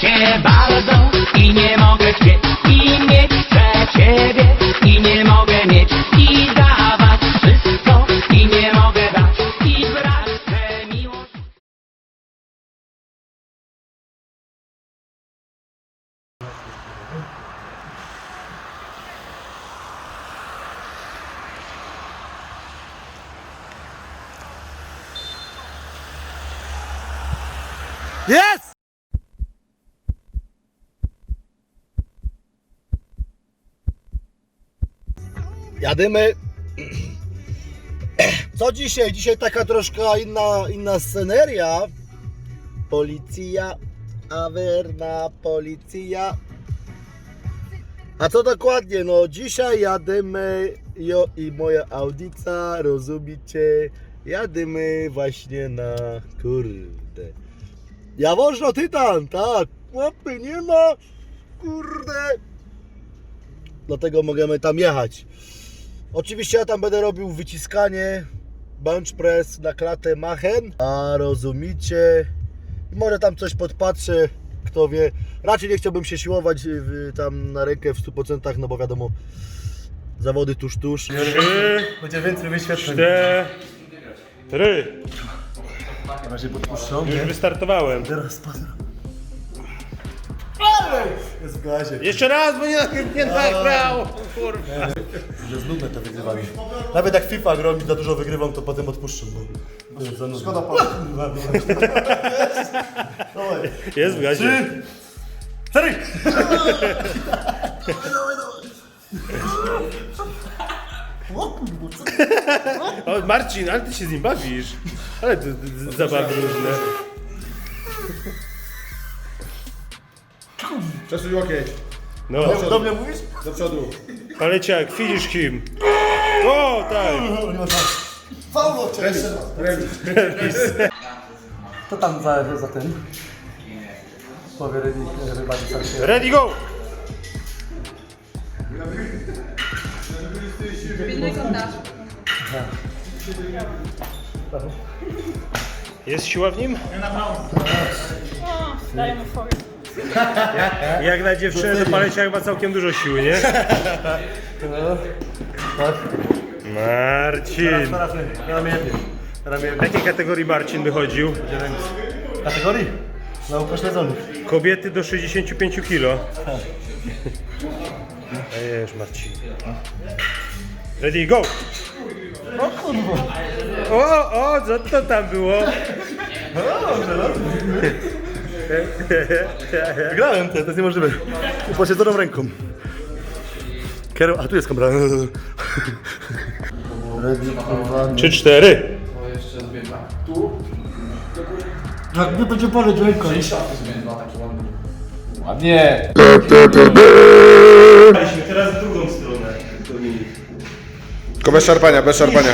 cię bardzo i nie mogę śpieć i mieć chcę ciebie i nie mogę mieć i dawać wszystko i nie mogę dać i brać chcę miłość. Jest! Jadymy. Co dzisiaj? Dzisiaj taka troszkę inna, inna sceneria. Policja, awerna policja. A co dokładnie? No dzisiaj jadymy, jo i moja audica, rozumiecie? Jadymy właśnie na kurde. Jawożno Tytan, tak. Łapy nie ma. Kurde. Dlatego możemy tam jechać. Oczywiście ja tam będę robił wyciskanie, bench press na klatę machen. A rozumicie? Może tam coś podpatrzę, kto wie. Raczej nie chciałbym się siłować w, tam na rękę w 100%, no bo wiadomo, zawody tuż, tuż. Będzie więcej wyświetleń. Cztery. Na razie podpuszczą. Już wystartowałem. Teraz padł. Jest w gazie. Jeszcze raz, bo nie nie tak brał. Kurwa. Że jest nudne to wygrywanie. Nawet jak FIFA gram i za dużo wygrywam, to potem odpuszczam. Bo... Szkoda pana. Jest w gazie. Cztery! O, Marcin, ale ty się z nim bawisz. Ale to to- to zabawy różne. Przesuń łokieć. No, Do mnie mówisz? Do przodu. Paleciak, finish him. O, tak. Paulo, cześć! Remis. Co tam za, za ten? Powie rybnik, rybak sam się... Ready, go! Jest siła w nim? Daję mu folię. Jak na dziewczynę to paleciak ma całkiem dużo siły, nie? Marcin. Ramię W jakiej kategorii Marcin wychodził? Kategorii? Na upośledzonych. Kobiety do 65 kg. Dajesz Marcin. Ready, go! O kurwa! O, o, co to tam było? Wygrałem to, to jest niemożliwe. Upośledzoną ręką. Kieru... A tu jest kamera. Trzy, cztery. Jakby będzie poleć ręką. Ładnie. Teraz w drugą stronę. Tylko bez szarpania, bez szarpania.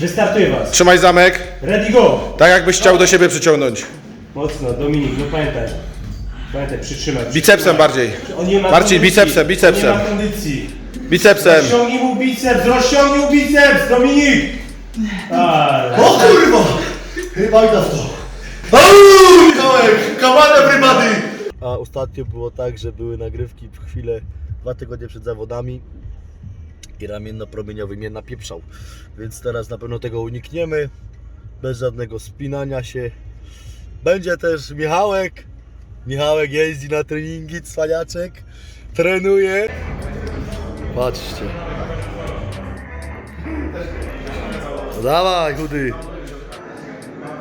Wystartuję was. Trzymaj zamek, Ready, go! tak jakbyś chciał do siebie przyciągnąć. Mocno, Dominik, no pamiętaj. Pamiętaj, przytrzymać. Bicepsem bardziej. On nie ma Marcin, kondycji. bicepsem, bicepsem. On nie ma kondycji. Bicepsem. Rozciągnij mu biceps, rozciągnij mu biceps, Dominik! Ale. O kurwa! Chyba i nas to. Auuu, Michałek! Everybody! A ostatnio było tak, że były nagrywki w chwilę, dwa tygodnie przed zawodami i ramienno-promieniowy mnie napieprzał. Więc teraz na pewno tego unikniemy, bez żadnego spinania się. Będzie też Michałek. Michałek jeździ na treningi, cwaniaczek. Trenuje. Patrzcie. No dawaj, chudy.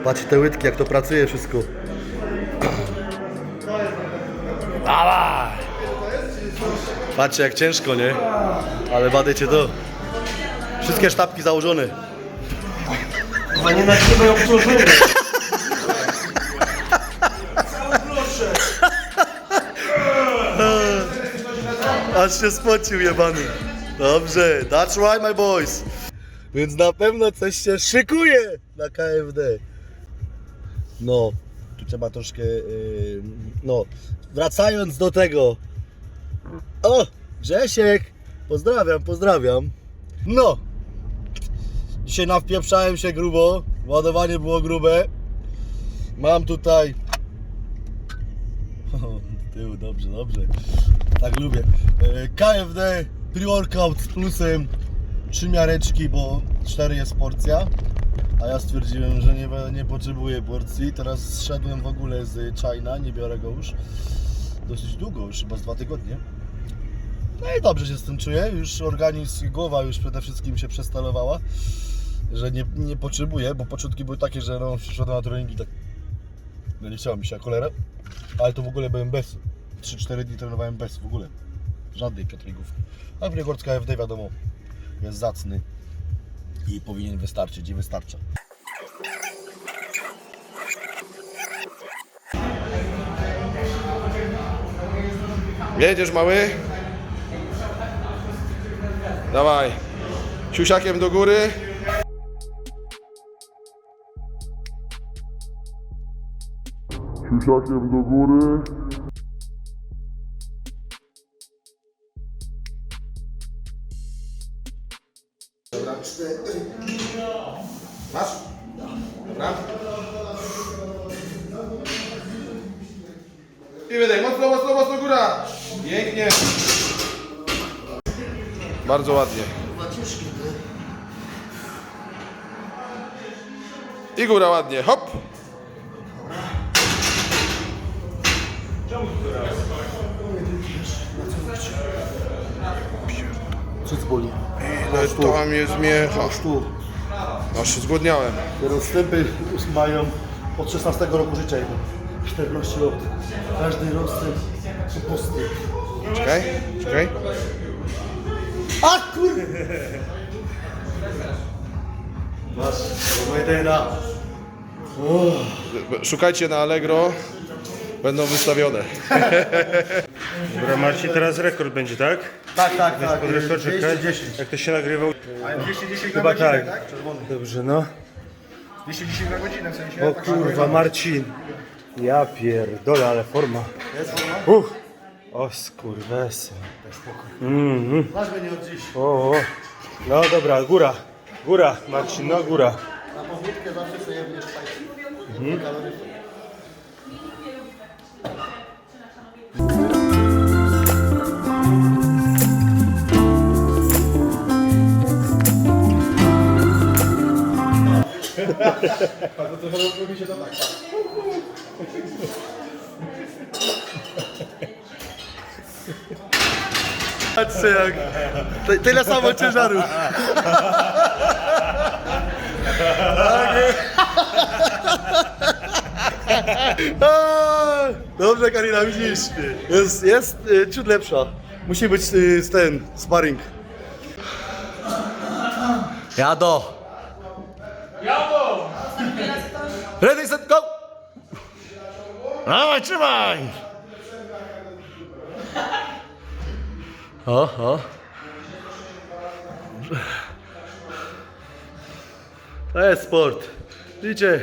Patrzcie te łydki, jak to pracuje wszystko. Dawaj! Patrzcie jak ciężko, nie? Ale badajcie to. Wszystkie sztabki założone. Chyba nie nagrywaj obciążenia. Aż się spocił jebany. Dobrze, that's right my boys. Więc na pewno coś się szykuje na KFD. No, tu trzeba troszkę, yy, no, wracając do tego. O, Grzesiek, pozdrawiam, pozdrawiam. No, dzisiaj nawpieprzałem się grubo, ładowanie było grube. Mam tutaj tyłu, dobrze, dobrze. Tak lubię. E, KFD, pre-workout z plusem, trzy miareczki, bo cztery jest porcja. A ja stwierdziłem, że nie, nie potrzebuję porcji. Teraz zszedłem w ogóle z China, nie biorę go już. Dosyć długo, już chyba z dwa tygodnie. No i dobrze się z tym czuję. Już organizm i głowa już przede wszystkim się przestalowała, że nie, nie potrzebuję, bo początki były takie, że no, przyszedłem na treningi tak no nie chciało mi się jak cholera, ale to w ogóle byłem bez. 3-4 dni trenowałem bez w ogóle. Żadnej treningówki. A rekord KFD wiadomo jest zacny i powinien wystarczyć i wystarcza. Jedziesz mały. Dawaj. Siusiakiem do góry. Siusiakiem do góry. Masz? Dobra. I wydaj, mocno, mocno, mocno, góra. Pięknie. Bardzo ładnie. I góra ładnie, hop. Cyc boli. Ile to mnie zmiecha. Aż tu. Aż się zgłodniałem. Te rozstępy mają od 16 roku życia. jego. 14 lat. Każdy rozstęp to postęp. Czekaj, czekaj. A kurde! Masz, Medena. Szukajcie na Allegro. Będą wystawione. Dobra, Marcin, teraz rekord będzie, tak? Tak, tak, tak. Pod rekord, czekaj. 210. Jak to się nagrywał? 210 Chyba tak. Dobrze, no. 210 na godzinę w sensie. O kurwa, Marcin. Ja pierdolę, ale forma. Jest forma? Uch. O skurwesy. Mhm. Masz mnie od dziś. O, o. No dobra, góra. Góra, Marcin, no góra. Na powódkę zawsze sobie jebniesz fajnie. Kalorie. Patrzcie jak... Ty- Tyle samo ciężaru. A, Dobrze Karina, widzisz? Jest, jest y, ciut lepsza. Musi być y, z ten, sparring. Jado! Jado! Ready, set, go! Dawaj, trzymaj! O, o. To jest sport. Widzicie?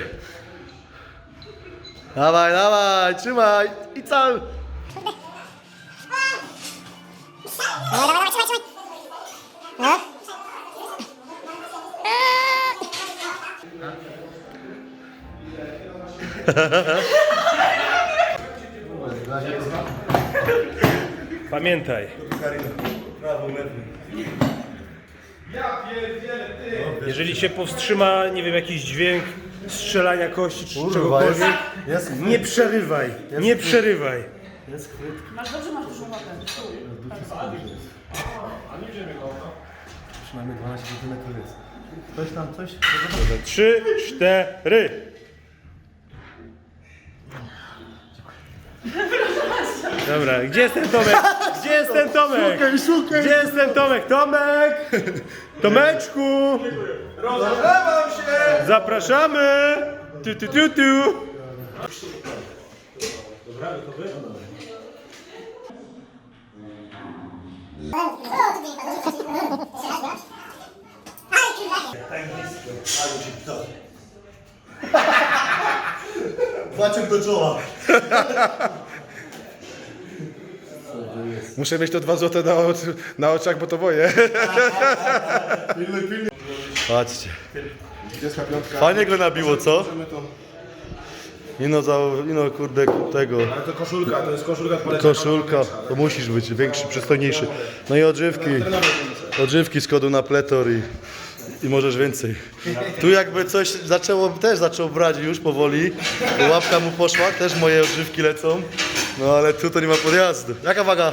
Dawaj, dawaj, trzymaj i cały. Pamiętaj. Jeżeli się powstrzyma, nie wiem, jakiś dźwięk strzelania kości czy czegokolwiek, jest, jest nie przerywaj, nie przerywaj. Masz dobrze, masz dużą łapę. Przynajmniej 12 cm jest. Ktoś tam coś? Trzy, cztery. Dobra, gdzie jest ten Tomek? Gdzie jest ten Tomek? Szukaj, szukaj! Gdzie jest ten Tomek? Tomek! Tomeczku! Rozlewam się! Zapraszamy! Tu, tu, tu, tu. Baciek do czoła. Muszę mieć to dwa złote na, oczy, na oczach, bo to boję. Patrzcie. Jest piątka. Fajnie go nabiło, co? Ino, za, ino kurde tego. Ale to koszulka, to jest koszulka Koszulka, to musisz być większy, przystojniejszy. No i odżywki. Odżywki z kodu na pletor i, i możesz więcej. Tu jakby coś zaczęło, też zaczął brać już powoli. Łapka mu poszła, też moje odżywki lecą. No ale tu to nie ma podjazdu. Jaka waga?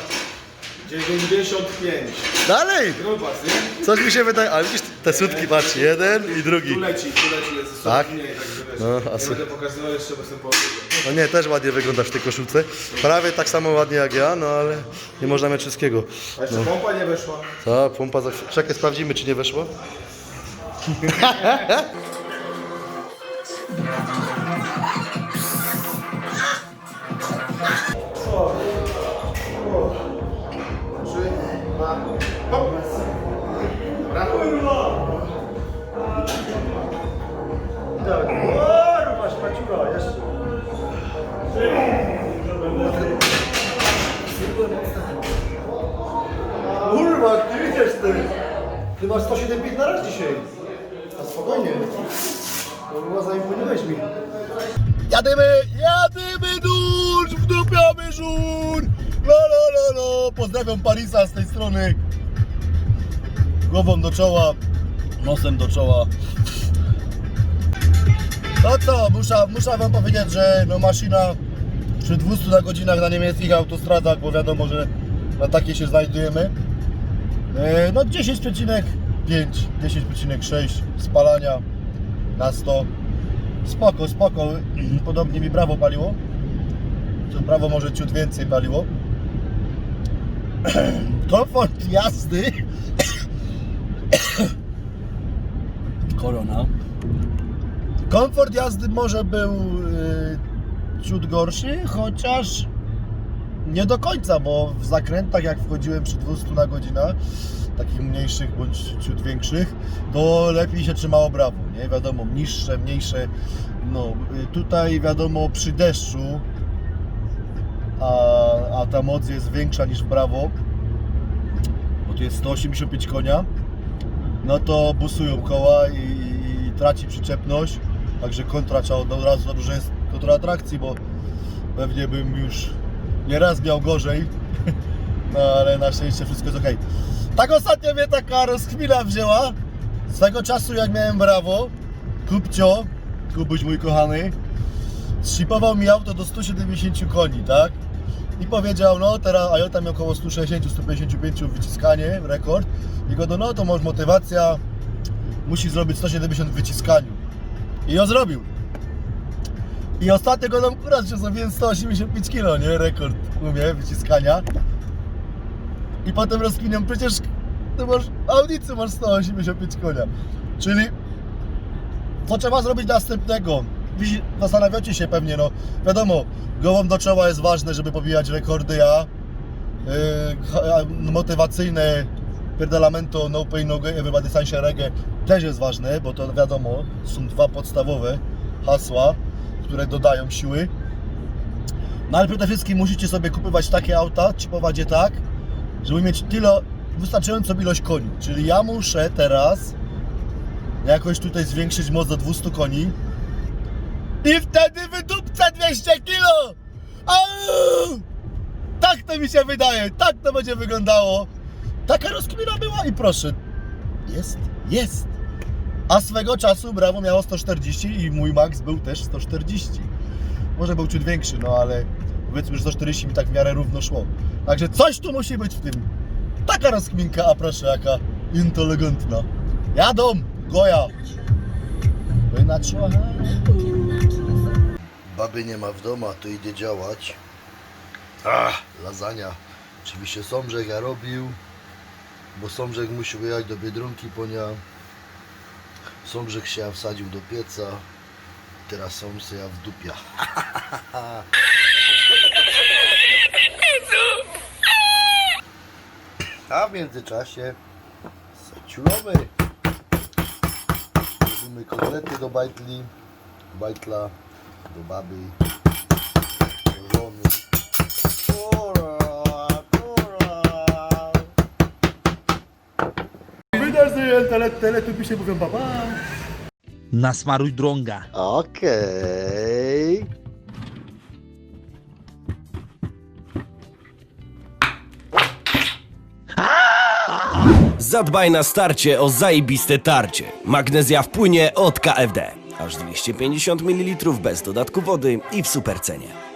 95. Dalej! Grubas, nie? Coś mi się wydaje, ale widzisz te sutki, patrz, jeden i drugi. Tu leci, tu leci, jest Tak? tak? mniej, także wiesz. No, a nie su- będę pokazywał jeszcze, bo jestem po No nie, też ładnie wyglądasz w tej koszulce. Prawie tak samo ładnie jak ja, no ale nie można mieć wszystkiego. A jeszcze pompa nie weszła. Ta pompa za Czekaj, sprawdzimy czy nie weszło. Kurwa, ty idziesz ty! Ty masz 175 na raz dzisiaj. A spokojnie. Kurwa, zaimponiłeś mi. Jadymy, jadymy dusz, wdupiamy żur! Lo, lo, lo, lo. Pozdrawiam Parisa z tej strony. Głową do czoła, nosem do czoła. No co, muszę, muszę wam powiedzieć, że no maszyna przy 200 na godzinach na niemieckich autostradach, bo wiadomo, że na takie się znajdujemy. E, No 10,5, 10,6 spalania na 100. Spoko, spoko. Podobnie mi brawo paliło. Brawo może ciut więcej paliło. Komfort jazdy. Korona. Komfort jazdy może był y, ciut gorszy, chociaż nie do końca, bo w zakrętach jak wchodziłem przy 200 na godzinę, takich mniejszych bądź ciut większych, to lepiej się trzymało brawo, nie? Wiadomo, niższe, mniejsze. No, y, tutaj wiadomo przy deszczu, a, a ta moc jest większa niż w brawo, bo tu jest 185 konia, no to busują koła i, i, traci przyczepność, także kontra trzeba od razu dużo jest kontra atrakcji, bo pewnie bym już nieraz miał gorzej, no ale na szczęście wszystko jest ok. Tak ostatnio mnie taka rozkmina wzięła, z tego czasu jak miałem brawo, Kupcio, Kubuś mój kochany, zshipował mi auto do 170 koni, tak? I powiedział, no teraz, a ja tam około 160-155 wyciskanie, rekord. I go, no to może motywacja, musi zrobić 170 w wyciskaniu. I ją zrobił. I ostatnio tam akurat się zrobiłem 185 kg, nie? Rekord umie wyciskania. I potem rozkminiam, przecież ty masz, audicy masz 185 konia. Czyli co trzeba zrobić następnego? Wi- Zastanawiacie się pewnie, no wiadomo, gołą do czoła jest ważne, żeby pobijać rekordy, a yy, motywacyjne perdalamento, no pain, no gain, everybody sunshine reggae też jest ważne, bo to wiadomo, są dwa podstawowe hasła, które dodają siły. No ale przede wszystkim musicie sobie kupować takie auta, chipować je tak, żeby mieć tyle, wystarczającą ilość koni. Czyli ja muszę teraz jakoś tutaj zwiększyć moc do 200 koni i wtedy wydupcę 200 kilo! Au! Tak to mi się wydaje, tak to będzie wyglądało. Taka rozkmina była i proszę, jest, jest. A swego czasu Brawo miało 140 i mój max był też 140. Może był ciut większy, no ale powiedzmy, że 140 mi tak w miarę równo szło. Także coś tu musi być w tym. Taka rozkminka, a proszę, jaka inteligentna. Jadą, goja. Wy na Baby nie ma w domu, to idzie działać. Ach, lasagna. Oczywiście Somrzech ja robił, bo Somrzech musi wyjechać do Biedronki po Somrzech się wsadził do pieca. Teraz Somrzech ja w dupia. A w międzyczasie ciulowy. Robimy kotlety do bajtli, bajtla do baby, pokazuję, tele, teletubisie mówią. Nasmaruj drąga. Okej. Zadbaj na starcie o zajebiste tarcie. Magnezja w płynie od KFD. Aż 250 ml bez dodatku wody i w supercenie.